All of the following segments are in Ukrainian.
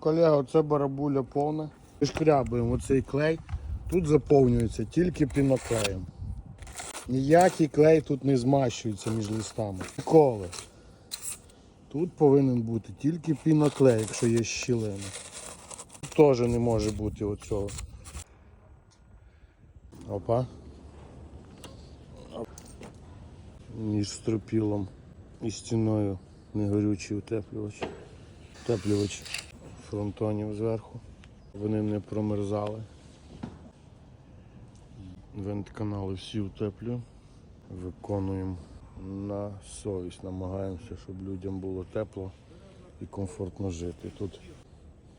Колега, оце барабуля повна. Шкрябуємо оцей клей. Тут заповнюється тільки піноклеєм. Ніякий клей тут не змащується між листами. Ніколи. Тут повинен бути тільки піноклей, якщо є щілина. Тут теж не може бути оцього. Опа. Між стропілом і стіною негорючий утеплювач. Утеплювач фронтонів зверху. Вони не промерзали. Вентканали всі утеплюємо. Виконуємо на совість. Намагаємося, щоб людям було тепло і комфортно жити. Тут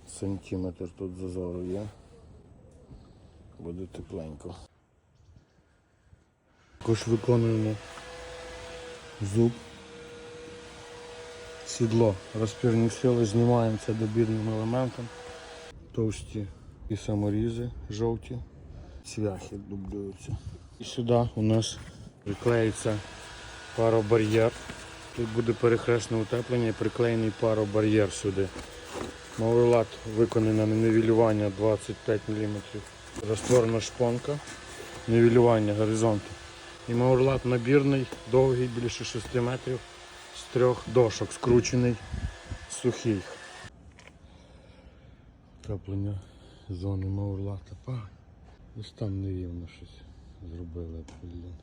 сантиметр тут зазору є. Буде тепленько. Також виконуємо зуб, сідло, розпірні сили, знімаємо це добірним елементом. Товсті і саморізи жовті, цвяхи дублюються. І сюди у нас приклеїться паробар'єр. Тут буде перехресне утеплення і приклеєний паробар'єр сюди. Мауерлат виконаний на нівелювання 25 мм. Розтворена шпонка, нівелювання горизонту. І мауерлат набірний, довгий, більше 6 метрів, з трьох дошок, скручений, сухий. Краплення зони мауерлата. Па. Ось там нерівно щось зробили. Блін.